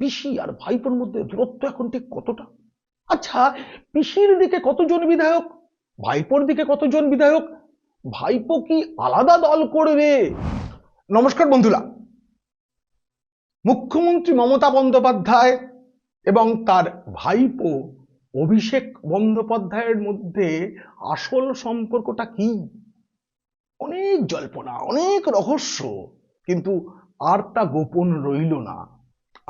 পিসি আর ভাইপোর মধ্যে দূরত্ব এখন ঠিক কতটা? আচ্ছা পিসির দিকে কতজন বিধায়ক? ভাইপোর দিকে কতজন বিধায়ক? ভাইপো কি আলাদা দল করবে? নমস্কার বন্ধুরা। মুখ্যমন্ত্রী মমতা বন্দ্যোপাধ্যায় এবং তার ভাইপো অভিষেক বন্দ্যোপাধ্যায়ের মধ্যে আসল সম্পর্কটা কি? অনেক জল্পনা, অনেক রহস্য, কিন্তু আর তা গোপন রইল না।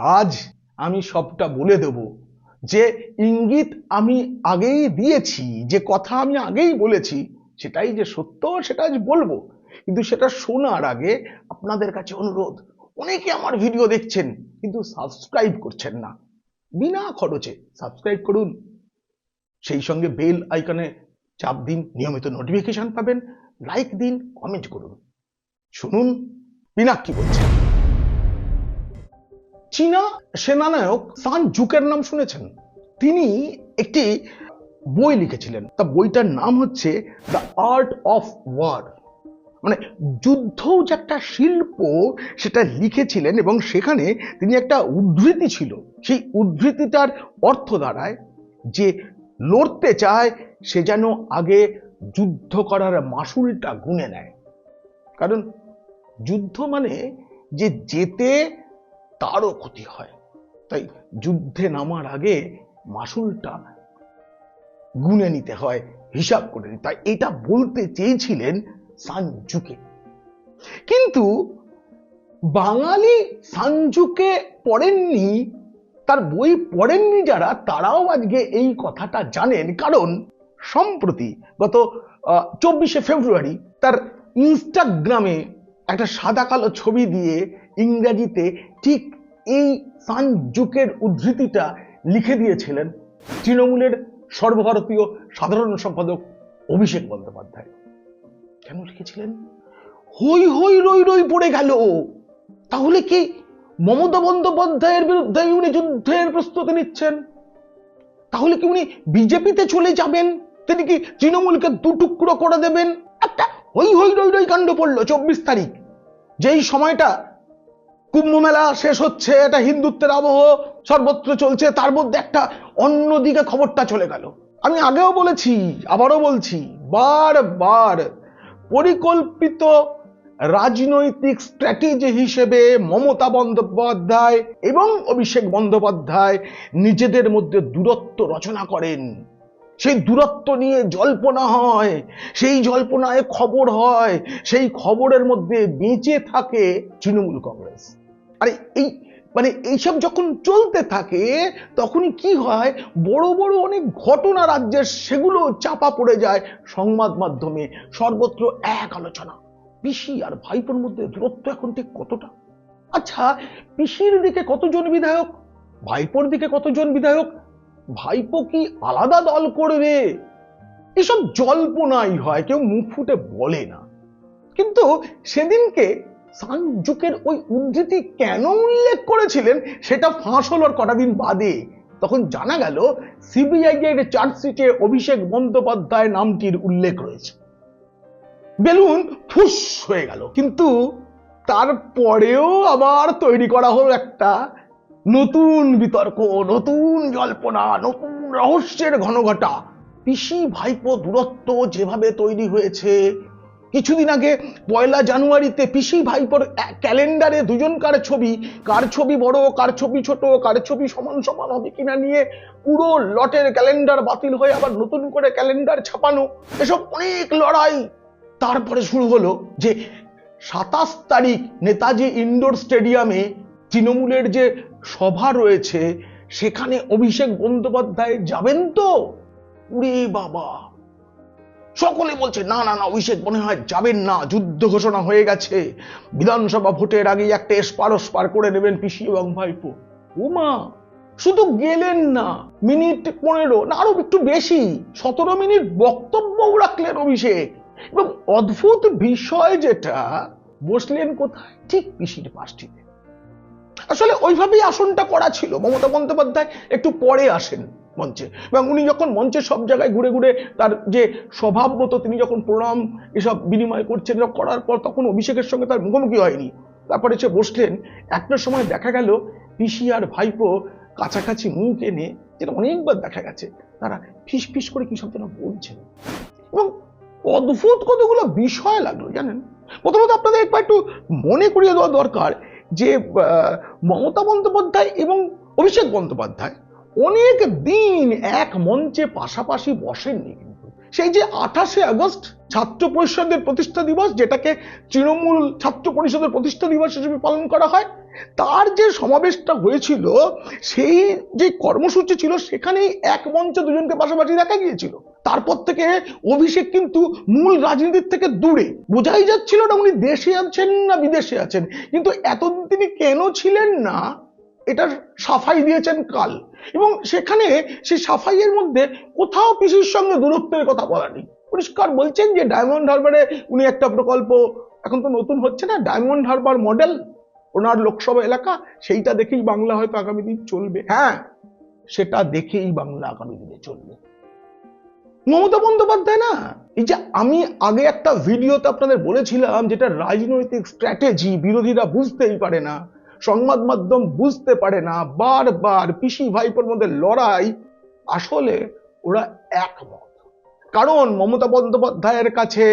আজ আমি সবটা বলে দেব। যে ইঙ্গিত আমি আগেই দিয়েছি, যে কথা আমি আগেই বলেছি, সেটাই যে সত্য, সেটা আজ বলব। কিন্তু সেটা শোনার আগে আপনাদের কাছে অনুরোধ, অনেকে আমার ভিডিও দেখছেন, কিন্তু সাবস্ক্রাইব করছেন না। বিনা খরচে সাবস্ক্রাইব করুন। সেই সঙ্গে বেল আইকনে চাপ দিন, নিয়মিত নোটিফিকেশন পাবেন, লাইক দিন, কমেন্ট করুন। শুনুন পিনাক কি বলছেন। চীনা সেনানায়ক সান জুকের নাম শুনেছেন? তিনি একটি বই লিখেছিলেন। তা বইটার নাম হচ্ছে দ্য আর্ট অফ ওয়ার মানে যুদ্ধও যে একটা শিল্প, সেটা লিখেছিলেন এবং সেখানে তিনি একটা উদ্ধৃতি ছিল। সেই উদ্ধৃতিটার অর্থ দাঁড়ায় যে লড়তে চায়, সে যেন আগে যুদ্ধ করার মাসুলটা গুনে নেয়। কারণ যুদ্ধ মানে যে যেতে তারও ক্ষতি হয়। তাই যুদ্ধে নামার আগে মাসুলটা গুনে নিতে হয়, হিসাব করে নিতে এটা বলতে চেয়েছিলেন সানজুকে। কিন্তু বাঙালি সানজুকে পড়েননি, তার বই পড়েননি যারা, তারাও আজকে এই কথাটা জানেন। কারণ সম্প্রতি গত চব্বিশে ফেব্রুয়ারি তার ইনস্টাগ্রামে একটা সাদা কালো ছবি দিয়ে ইংরেজিতে ঠিক এই সানজুকের উদ্ধৃতিটা লিখে দিয়েছিলেন তৃণমূলের সর্বভারতীয় সাধারণ সম্পাদক অভিষেক বন্দ্যোপাধ্যায়। কেন লিখেছিলেন? হই হই, রই রই পড়ে গেল। তাহলে কি মমতা বন্দ্যোপাধ্যায়ের বিরুদ্ধে উনি যুদ্ধের প্রস্তুতি নিচ্ছেন? তাহলে কি উনি বিজেপিতে চলে যাবেন? তিনি কি তৃণমূলকে দুটুকরো করে দেবেন? একটা হই হই, রই রই কাণ্ড পড়ল চব্বিশ তারিখ। যেই সময়টা কুম্ভ মেলা শেষ হচ্ছে, এটা হিন্দুত্বের আবহ সর্বত্র চলছে, তার মধ্যে একটা অন্যদিকে খবরটা চলে গেল। আমি আগেও বলেছি, আবারও বলছি বারবার পরিকল্পিত রাজনৈতিক স্ট্র্যাটেজি হিসেবে মমতা বন্দ্যোপাধ্যায় এবং অভিষেক বন্দ্যোপাধ্যায় নিজেদের মধ্যে দূরত্ব রচনা করেন। সেই দূরত্ব নিয়ে জল্পনা হয়, সেই জল্পনায় খবর হয়, সেই খবরের মধ্যে বেঁচে থাকে তৃণমূল কংগ্রেস। আরে এই মানে এইসব যখন চলতে থাকে, তখনই কি হয়, বড় বড় অনেক ঘটনা রাজ্যের সেগুলো চাপা পড়ে যায় সংবাদ মাধ্যমে, সর্বত্র এক আলোচনা। পিসি আর ভাইপোর মধ্যে দূরত্ব এখন ঠিক কতটা? আচ্ছা পিসির দিকে কতজন বিধায়ক? ভাইপোর দিকে কতজন বিধায়ক? ভাইপো কি আলাদা দল করবে? এসব জল্পনাই হয়, কেউ মুখ ফুটে বলে না। কিন্তু সেদিনকে সানজুকের ওই উদ্ধৃতি কেন উল্লেখ করেছিলেন, সেটা ফাঁস হলোর কটা দিন বাদে। তখন জানা গেল, সিবিআই এর চার্জশিটে অভিষেক বন্দ্যোপাধ্যায় নামটির উল্লেখ রয়েছে। বেলুন ফুস হয়ে গেল, কিন্তু তারপরেও আবার তৈরি করা হলো একটা নতুন বিতর্ক, নতুন জল্পনা, নতুন রহস্যের ঘনঘটা। পিসি, ভাইপো, দূরত্ব যেভাবে তৈরি হয়েছে। কিছুদিন আগে পয়লা জানুয়ারিতে পিসি, ভাইপোর ক্যালেন্ডারে দুজনকার ছবি, কার ছবি বড়, কার ছবি ছোট, কার ছবি সমান সমান হবে কিনা নিয়ে পুরো লটের ক্যালেন্ডার বাতিল হয়ে আবার নতুন করে ক্যালেন্ডার ছাপানো। এসব অনেক লড়াই। তারপরে শুরু হলো যে সাতাশ তারিখ নেতাজি ইনডোর স্টেডিয়ামে তৃণমূলের যে সভা রয়েছে, সেখানে অভিষেক বন্দ্যোপাধ্যায় যাবেন তো? উরে বাবা। সকলে বলছে, না না না, অভিষেক মনে হয় যাবেন না, যুদ্ধ ঘোষণা হয়ে গেছে। বিধানসভা ভোটের আগে একটা এসপার ওসপার করে নেবেন পিসি এবং ভাইপো। উমা, শুধু গেলেন না, মিনিট পনেরো, না, আরও একটু বেশি, সতেরো মিনিট বক্তব্যও রাখলেন অভিষেক। এবং অদ্ভুত বিষয় যেটা, বসলেন কোথায়? ঠিক পিসির পাশটিতে আসলে ওইভাবেই আসনটা করা ছিল। মমতা বন্দ্যোপাধ্যায় একটু পরে আসেন মঞ্চে। এবং উনি যখন মঞ্চে সব জায়গায় ঘুরে ঘুরে তার যে স্বভাব মতো তিনি যখন প্রণাম এসব বিনিময় করছেন করার পর তখন অভিষেকের সঙ্গে তার মুখোমুখি হয়নি। তারপরে সে বসলেন। একটা সময় দেখা গেল, পিসি আর ভাইপো কাছাকাছি মুখ এনে যেটা অনেকবার দেখা গেছে, তারা ফিস ফিস করে কি সব যেন বলছেন। এবং অদ্ভুত কতগুলো বিষয় লাগল, জানেন? প্রথমত আপনাদের একবার একটু মনে করিয়ে দেওয়া দরকার যে মমতা বন্দ্যোপাধ্যায় এবং অভিষেক বন্দ্যোপাধ্যায় অনেক দিন এক মঞ্চে পাশাপাশি বসেননি কিন্তু। সেই যে আঠাশে আগস্ট ছাত্র পরিষদের প্রতিষ্ঠা দিবস, যেটাকে তৃণমূল ছাত্র পরিষদের প্রতিষ্ঠা দিবস হিসেবে পালন করা হয়, তার যে সমাবেশটা হয়েছিল, সেই যে কর্মসূচি ছিল, সেখানেই এক মঞ্চে দুজনকে পাশাপাশি দেখা গিয়েছিল। তারপর থেকে অভিষেক কিন্তু মূল রাজনীতির থেকে দূরে। বোঝাই যাচ্ছিল না উনি দেশে আছেন না বিদেশে আছেন। কিন্তু এতদিন তিনি কেন ছিলেন না এটার সাফাই দিয়েছেন কাল। এবং সেখানে সেই সাফাইয়ের মধ্যে কোথাও পিসির সঙ্গে দূরত্বের কথা বলা নেই। পরিষ্কার বলছেন যে ডায়মন্ড হারবারে উনি একটা প্রকল্প, এখন তো নতুন হচ্ছে না, ডায়মন্ড হারবার মডেল, ওনার লোকসভা এলাকা, সেইটা দেখেই বাংলা হয়তো আগামী দিন চলবে। হ্যাঁ সেটা দেখেই বাংলা আগামী দিনে চলবে। মমতা বন্দ্যোপাধ্যায় না? এই যে আমি আগে একটা ভিডিওতে আপনাদের বলেছিলাম যেটা রাজনৈতিক স্ট্র্যাটেজি বিরোধীরা বুঝতেই পারে না, সংবাদ মাধ্যম বুঝতে পারে না, বারবার পিসি ভাইপোর মধ্যে লড়াই, আসলে ওরা একমত। কারণ মমতা বন্দ্যোপাধ্যায়ের কাছে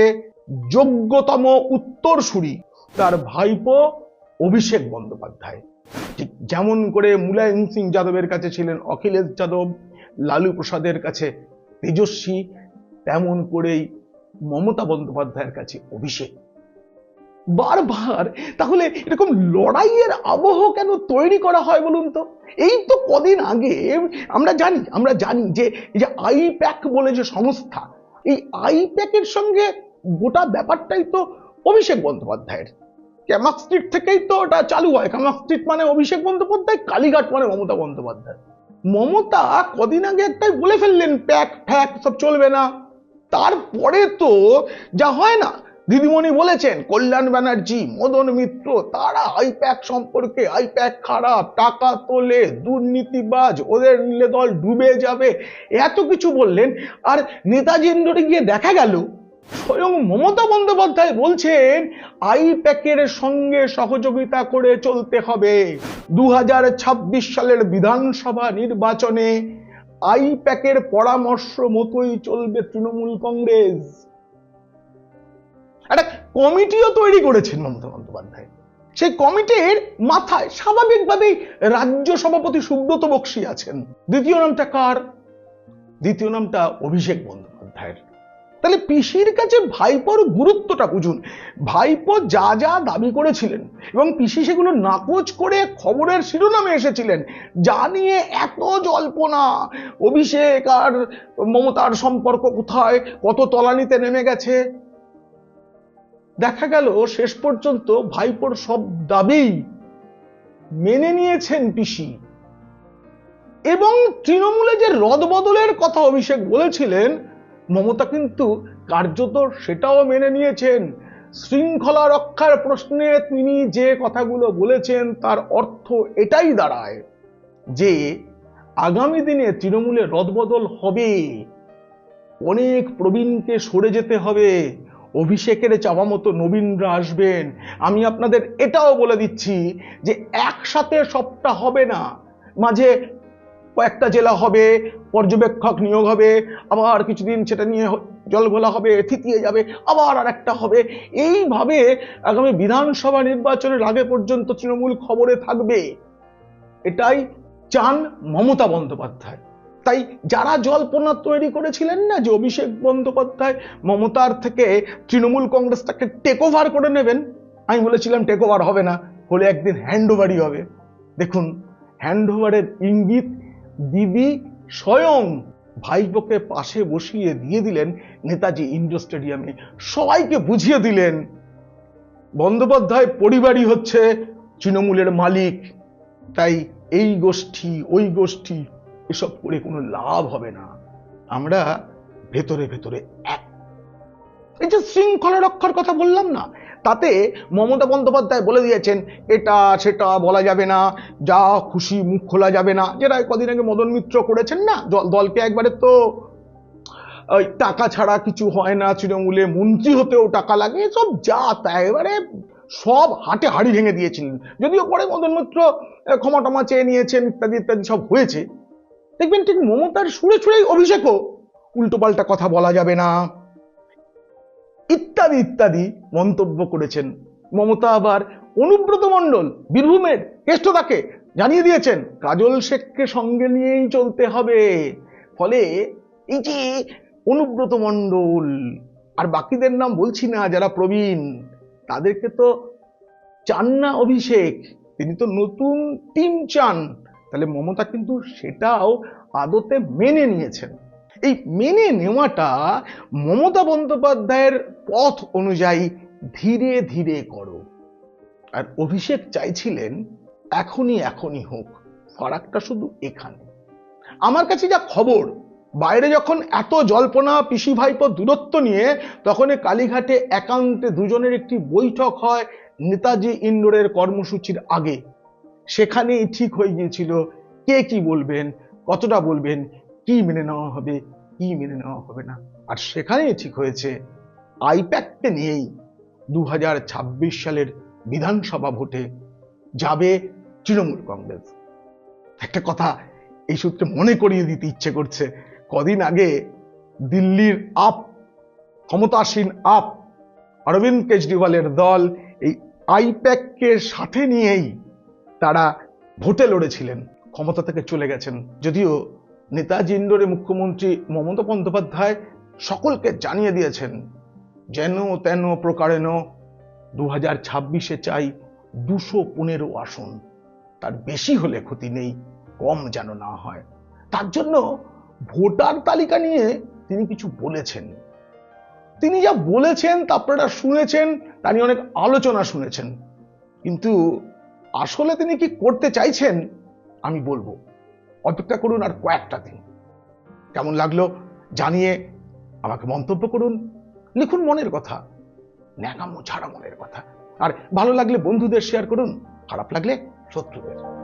যোগ্যতম উত্তরসূরি তার ভাইপো অভিষেক বন্দ্যোপাধ্যায়। ঠিক যেমন করে মুলায়ম সিং যাদবের কাছে ছিলেন, অখিলেশ যাদব, লালু প্রসাদের কাছে তেজস্বী তেমন করেই মমতা বন্দ্যোপাধ্যায়ের কাছে অভিষেক। বারবার, তাহলে এরকম লড়াইয়ের আবহ কেন তৈরি করা হয় বলুন তো? এই তো কদিন আগে আমরা জানি আমরা জানি যে এই যে আইপ্যাক বলে যে সংস্থা, এই আইপ্যাকের সঙ্গে গোটা ব্যাপারটাই তো অভিষেক বন্দ্যোপাধ্যায়ের। ক্যামাক স্ট্রিট থেকেই তো ওটা চালু হয়। ক্যামাক স্ট্রিট মানে অভিষেক বন্দ্যোপাধ্যায়, কালীঘাট মানে মমতা বন্দ্যোপাধ্যায়। মমতা কদিন আগে একটাই বলে ফেললেন, প্যাক, ফ্যাক, সব চলবে না। তারপরে তো যা হয় না, দিদিমণি বলেছেন, কল্যাণ ব্যানার্জি, মদন মিত্র, তারা আইপ্যাক সম্পর্কে আইপ্যাক খারাপ, টাকা তোলে, দুর্নীতিবাজ, ওদের নিলে দল ডুবে যাবে, এত কিছু বললেন। আর নেতাজি গিয়ে দেখা গেল স্বয়ং মমতা বন্দ্যোপাধ্যায় বলছেন, আইপ্যাকের সঙ্গে সহযোগিতা করে চলতে হবে। দু সালের বিধানসভা নির্বাচনে আইপ্যাকের পরামর্শ মতোই চলবে তৃণমূল কংগ্রেস। একটা কমিটিও তৈরি করেছেন মমতা বন্দ্যোপাধ্যায়। সেই কমিটির মাথায় স্বাভাবিকভাবেই রাজ্য সভাপতি সুব্রত বক্সী আছেন। দ্বিতীয় নামটা কার? দ্বিতীয় নামটা অভিষেক বন্দ্যোপাধ্যায়ের। তাহলে পিসির কাছে ভাইপোর গুরুত্বটা বুঝুন। ভাইপো যা যা দাবি করেছিলেন এবং পিসি সেগুলো নাকচ করে খবরের শিরোনামে এসেছিলেন, যা নিয়ে এত জল্পনা। অভিষেক আর মমতার সম্পর্ক কোথায়? কত তলানিতে নেমে গেছে? দেখা গেল শেষ পর্যন্ত ভাইপোর সব দাবি মেনে নিয়েছেন পিসি। এবং তৃণমূলে যে রদবদলের কথা অভিষেক বলেছিলেন মমতা কিন্তু কার্যত সেটাও মেনে নিয়েছেন। শৃঙ্খলা রক্ষার প্রশ্নে তিনি যে কথাগুলো বলেছেন, তার অর্থ এটাই দাঁড়ায় যে, আগামী দিনে তৃণমূলে রদবদল হবে। অনেক প্রবীণকে সরে যেতে হবে। অভিষেকের চাওয়া মতো নবীনরা আসবেন। আমি আপনাদের এটাও বলে দিচ্ছি যে, একসাথে সবটা হবে না। মাঝে কয়েকটা জেলা হবে পর্যবেক্ষক নিয়োগ হবে, আবার কিছুদিন সেটা নিয়ে জল ঘোলা হবে, থিতিয়ে যাবে, আবার আর একটা হবে। এইভাবে আগামী বিধানসভা নির্বাচনের আগে পর্যন্ত তৃণমূল খবরে থাকবে। এটাই চান মমতা বন্দ্যোপাধ্যায়। তাই যারা জল্পনা তৈরি করেছিলেন না যে অভিষেক বন্দ্যোপাধ্যায় মমতার থেকে তৃণমূল কংগ্রেসটাকে টেক ওভার করে নেবেন, আমি বলেছিলাম টেক ওভার হবে না, হলে একদিন হ্যান্ড ওভারই হবে। দেখুন হ্যান্ড ওভারের ইঙ্গিত দিদি স্বয়ং ভাইপোকে পাশে বসিয়ে দিয়ে দিলেন নেতাজি ইন্ডোর স্টেডিয়ামে। সবাইকে বুঝিয়ে দিলেন, বন্দ্যোপাধ্যায় পরিবারই হচ্ছে তৃণমূলের মালিক। তাই এই গোষ্ঠী, ওই গোষ্ঠী, এসব করে কোনো লাভ হবে না। আমরা ভেতরে ভেতরে এক। এই যে শৃঙ্খলা রক্ষার কথা বললাম না তাতে মমতা বন্দ্যোপাধ্যায় বলে দিয়েছেন, এটা সেটা বলা যাবে না, যা খুশি মুখ খোলা যাবে না। যেটা কদিন আগে মদন মিত্র করেছেন না দল- দলকে একবারে তো, ওই টাকা ছাড়া কিছু হয় না, তৃণমূলে মন্ত্রী হতেও টাকা লাগে সব যা তা এবারে সব হাটে হাড়ি ভেঙে দিয়েছিলেন। যদিও পরে মদন মিত্র ক্ষমা টমা চেয়ে নিয়েছেন, ইত্যাদি ইত্যাদি সব হয়েছে। দেখবেন ঠিক মমতার সুরে সুরেই অভিষেকও উল্টোপাল্টা কথা বলা যাবে না। ইত্যাদি ইত্যাদি মন্তব্য করেছেন। মমতা আবার অনুব্রত মণ্ডল, বীরভূমের কেষ্টদাকে জানিয়ে দিয়েছেন, কাজল শেখকে সঙ্গে নিয়েই চলতে হবে। ফলে এই যে অনুব্রত মণ্ডল, আর বাকিদের নাম বলছি না, যারা প্রবীণ, তাদেরকে তো চান না অভিষেক, তিনি তো নতুন টিম চান। তাহলে মমতা কিন্তু সেটাও আদতে মেনে নিয়েছেন। এই মেনে নেওয়াটা মমতা বন্দ্যোপাধ্যায়ের পথ অনুযায়ী ধীরে ধীরে করো। আর অভিষেক চাইছিলেন এখনই এখনই হোক, ফারাকটা শুধু এখানে। আমার কাছে যা খবর, বাইরে যখন এত জল্পনা, পিসি ভাইপো দূরত্ব নিয়ে তখন কালীঘাটে একান্তে দুজনের একটি বৈঠক হয় নেতাজি ইন্ডোরের কর্মসূচির আগে। সেখানেই ঠিক হয়ে গিয়েছিল কে কি বলবেন, কতটা বলবেন কি মেনে নেওয়া হবে, কি মেনে নেওয়া হবে না? আর সেখানেই ঠিক হয়েছে, আইপ্যাককে নিয়েই দু সালের বিধানসভা ভোটে যাবে তৃণমূল কংগ্রেস। একটা কথা এই সূত্রে মনে করিয়ে দিতে ইচ্ছে করছে, কদিন আগে দিল্লির আপ, ক্ষমতাসীন আপ অরবিন্দ কেজরিওয়ালের দল এই আইপ্যাককে সাথে নিয়েই তারা ভোটে লড়েছিলেন, ক্ষমতা থেকে চলে গেছেন। যদিও নেতাজি ইন্ডোরে মুখ্যমন্ত্রী মমতা বন্দ্যোপাধ্যায় সকলকে জানিয়ে দিয়েছেন, যেন তেন প্রকারেণ দু হাজার ছাব্বিশে চাই দুশো পনেরো আসন। তার বেশি হলে ক্ষতি নেই, কম যেন না হয়। তার জন্য ভোটার তালিকা নিয়ে তিনি কিছু বলেছেন। তিনি যা বলেছেন তা আপনারা শুনেছেন, তা নিয়ে অনেক আলোচনা শুনেছেন। কিন্তু আসলে তিনি কি করতে চাইছেন, আমি বলব। অপেক্ষা করুন আর কয়েকটা দিন। কেমন লাগল জানিয়ে আমাকে মন্তব্য করুন। লিখুন মনের কথা, ন্যাকামো ছাড়া মনের কথা। আর ভালো লাগলে বন্ধুদের শেয়ার করুন, খারাপ লাগলে শত্রুদের।